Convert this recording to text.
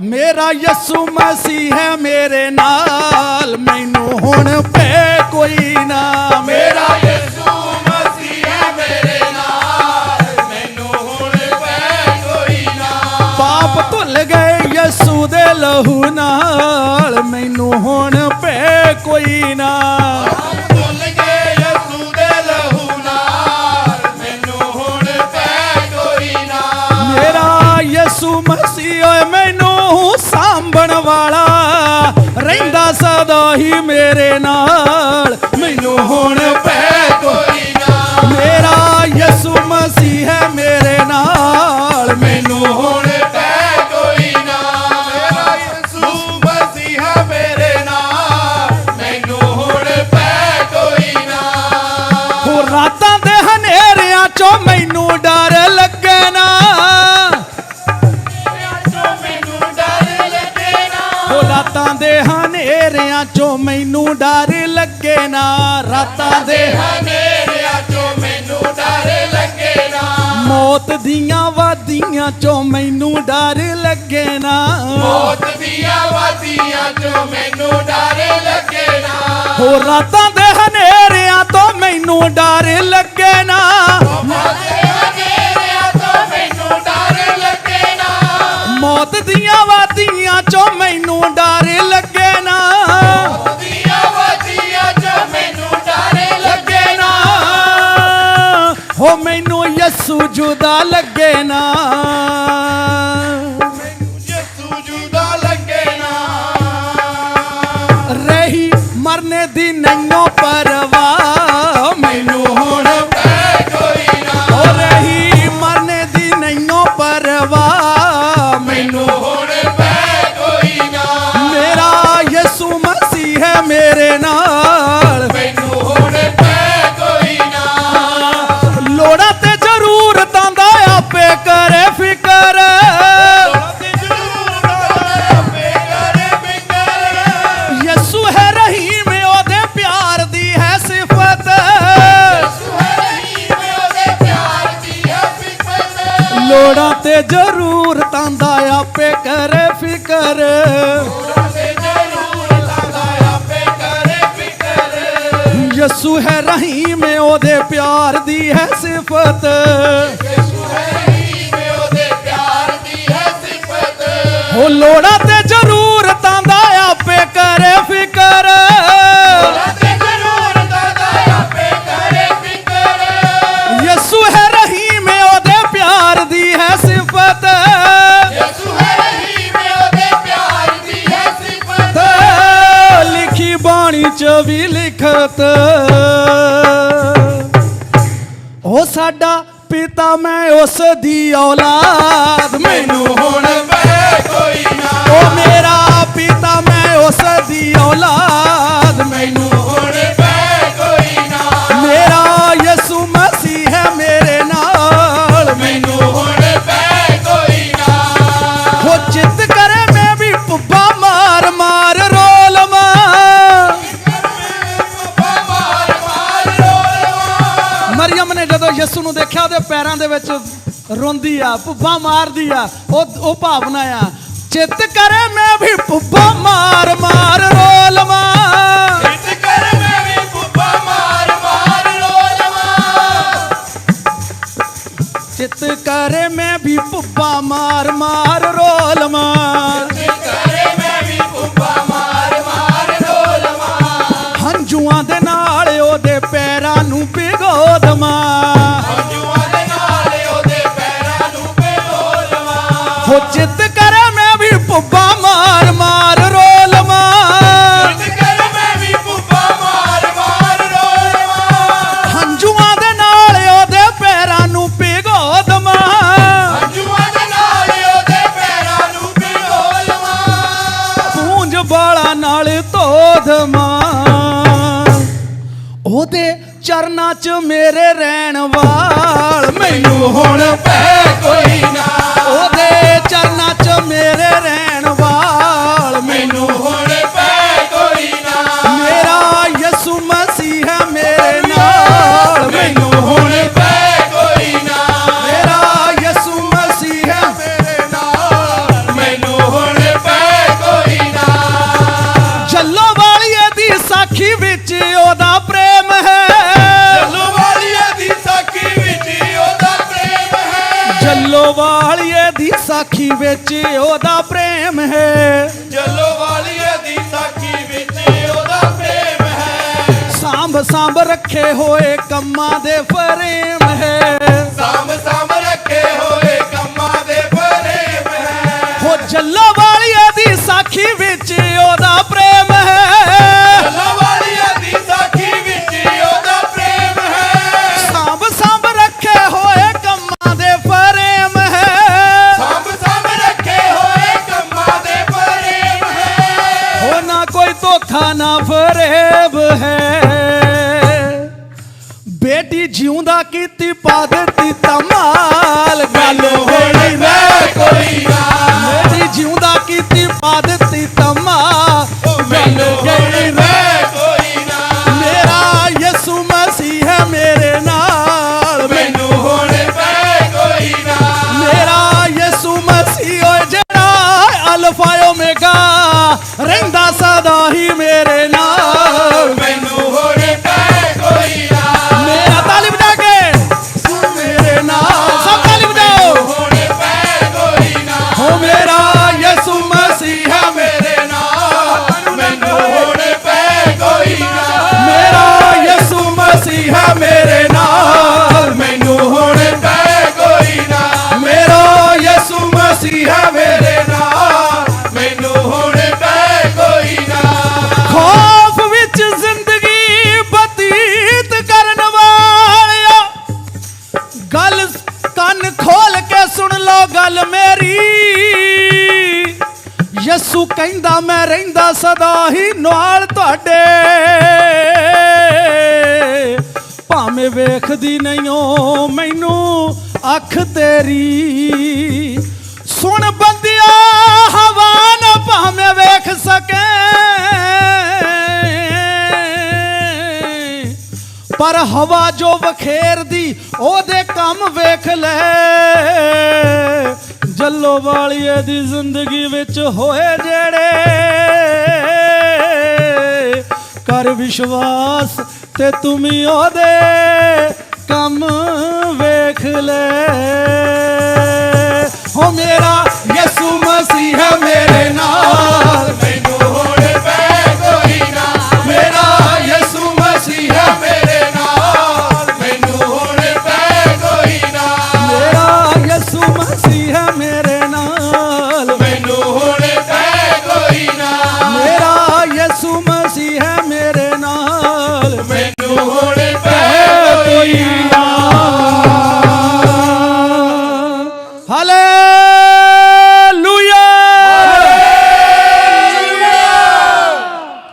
ਮੇਰਾ ਯਿਸੂ ਮਸੀਹ ਹੈ ਮੇਰੇ ਨਾਲ ਮੈਨੂੰ ਹੁਣ ਪੈ ਕੋਈ ਨਾ ਮੇਰਾ ਯਿਸੂ ਮਸੀਹ ਹੈ ਮੇਰੇ ਨਾਲ ਮੈਨੂੰ ਹੁਣ ਪੈ ਕੋਈ ਨਾ ਪਾਪ ਧੁੱਲ ਗਏ ਯਿਸੂ ਦੇ ਲਹੂ ਨਾਲ ਮੈਨੂੰ ਹੁਣ ਸਦਾ ਹੀ ਮੇਰੇ ਨਾਲ ਰਾਤਾਂ ਦੇ ਹਨੇਰਿਆਂ ਚੋਂ ਮੈਨੂੰ ਡਰ ਲੱਗੇ ਨਾ। ਰਾਤਾਂ ਦੇ ਹਨੇਰਿਆਂ ਚੋਂ ਮੈਨੂੰ ਡਰ ਲੱਗੇ ਨਾ। ਮੌਤ ਦੀਆਂ ਵਾਦੀਆਂ ਚੋਂ ਮੈਨੂੰ ਡਰ ਲੱਗੇ ਨਾ। ਮੌਤ ਦੀਆਂ ਵਾਦੀਆਂ ਚੋਂ ਮੈਨੂੰ ਡਰ ਲੱਗੇ ਨਾ। ਹੋ ਰਾਤਾਂ ਦੇ ਹਨੇਰਿਆਂ ਤੋਂ ਮੈਨੂੰ ਡਰ ਲੱਗੇ ਨਾ। ਹਨੇਰਿਆਂ ਤੋਂ ਮੈਨੂੰ ਡਰ ਲੱਗੇ ਨਾ। ਮੌਤ ਦੀਆਂ ਹੋ ਮੈਨੂੰ ਯਸੂ ਜੁਦਾ ਲੱਗੇ ਨਾ। ਮੈਨੂੰ ਯਿਸੂ ਜੁਦਾ ਲੱਗੇ ਨਾ ਰਹੀ ਮਰਨੇ ਦੀ ਨੈਨੋ ਪਰਵਾਹ। ਲੋੜਾਂ ਤੇ ਜ਼ਰੂਰਤਾਂ ਦਾ ਆਪੇ ਕਰੇ ਫਿਕਰ। ਤੇ ਜ਼ਰੂਰ ਲਾਦਾ ਆਪੇ ਕਰੇ ਫਿਕਰ ਯਿਸੂ ਹੈ ਰਹੀਮ ਉਹਦੇ ਪਿਆਰ ਦੀ ਹੈ ਸਿਫਤ ਸੁਹਰੀ ਉਹਦੇ ਪਿਆਰ ਦੀ ਹੈ ਸਿਫਤ। ਉਹ ਲੋੜਾਂ ਤੇ ਜ਼ਰੂਰਤਾਂ ਦਾ ਆਪੇ ਕਰੇ ਫਿਕਰ। ਸਾਡਾ ਪਿਤਾ ਮੈਂ ਉਸ ਦੀ ਔਲਾਦ। ਮੈਨੂੰ ਹੁਣ ਪੈ ਕੋਈ ਨਾ। ਉਹ ਮੇਰਾ ਪਿਤਾ ਮੈਂ ਉਸ ਦੀ ਔਲਾਦ। ਮੈਨੂੰ ਮਰੀਮ ਨੇ ਜਦੋਂ ਯਿਸੂ ਨੂੰ ਦੇਖਿਆ ਉਹਦੇ ਪੈਰਾਂ ਦੇ ਵਿੱਚ ਰੋਂਦੀ ਆ ਪੁੱਪਾ ਮਾਰਦੀ ਆ ਉਹ ਉਹ ਭਾਵਨਾ ਆ ਚਿੱਤ ਕਰੇ ਮੈਂ ਵੀ ਪੁੱਪਾ ਮਾਰ ਮਾਰ ਰੋਲਵਾਂ ਇਸ ਕਰ ਮੈਂ ਵੀ ਪੁੱਪਾ ਮਾਰ ਮਾਰ ਰੋਲਵਾ ਚਿੱਤ ਕਰੇ ਮੈਂ ਵੀ ਪੁੱਪਾ ਮਾਰ ਮਾਰ ਰੋਲਵਾਂ ਇਸ ਚਿੱਤ ਕਰੇ ਮੈਂ ਵੀ ਪੁੱਪਾ ਮਾਰ ਮਾਰ ਰੋਲਵਾਂ ਇਸ ਕਰ ਮੈਂ ਵੀ ਪੁੱਪਾ ਮਾਰ ਮਾਰ ਰੋਲਵਾ ਹੰਝੂਆਂ ਦੇ ਨਾਲ ਉਹਦੇ ਪੈਰਾਂ ਨੂੰ ਭਿਗੋ ਦਵਾਂ ਹੰਝੂਆਂ ਦੇ ਨਾਲ ਉਹਦੇ ਪੈਰਾਂ ਨੂੰ ਪੇਲੋਲਵਾ ਪੂੰਝ ਬਾਲਾ ਨਾਲ ਦਵਾਂ ਉਹਦੇ ਚਰਨਾਂ 'ਚ ਮੇਰੇ ਰਹਿਣ ਵਾਲ। ਮੈਨੂੰ ਹੁਣ ਪੈ ਜੱਲੋ ਵਾਲੀਏ ਦੀ ਸਾਖੀ ਵਿੱਚ ਉਹਦਾ ਪ੍ਰੇਮ ਹੈ। ਜੱਲੋ ਵਾਲੀਏ ਦੀ ਸਾਖੀ ਵਿੱਚ ਉਹਦਾ ਪ੍ਰੇਮ ਹੈ। ਸਾਂਭ ਸਾਂਭ ਰੱਖੇ ਹੋਏ ਕੰਮਾਂ ਦੇ ਫਰੇਮ ਹੈ। ਸਾਂਭ ਸਾਂਭ ਰੱਖੇ ਯਸੂ ਕਹਿੰਦਾ, ਮੈਂ ਰਹਿੰਦਾ ਸਦਾ ਹੀ ਨਾਲ ਤੁਹਾਡੇ। ਭਾਵੇਂ ਵੇਖਦੀ ਨਹੀਂ ਓ ਮੈਨੂੰ ਅੱਖ ਤੇਰੀ। ਸੁਣ ਬੰਦਿਆ, ਹਵਾ ਨਾ ਭਾਵੇਂ ਵੇਖ ਸਕੇ। ਪਰ ਹਵਾ ਜੋ ਵਖੇਰਦੀ, ਉਹਦੇ ਕੰਮ ਵੇਖ ਲੈ। ਜੱਲੋ ਵਾਲੀਏ ਦੀ ਜ਼ਿੰਦਗੀ ਵਿੱਚ ਹੋਏ ਜਿਹੜੇ ਕਰ ਵਿਸ਼ਵਾਸ ਤੇ ਤੂੰ ਵੀ ਉਹਦੇ ਕੰਮ ਵੇਖ ਲੈ। ਹੋ ਮੇਰਾ ਯਿਸੂ ਮਸੀਹ ਨਾਲ।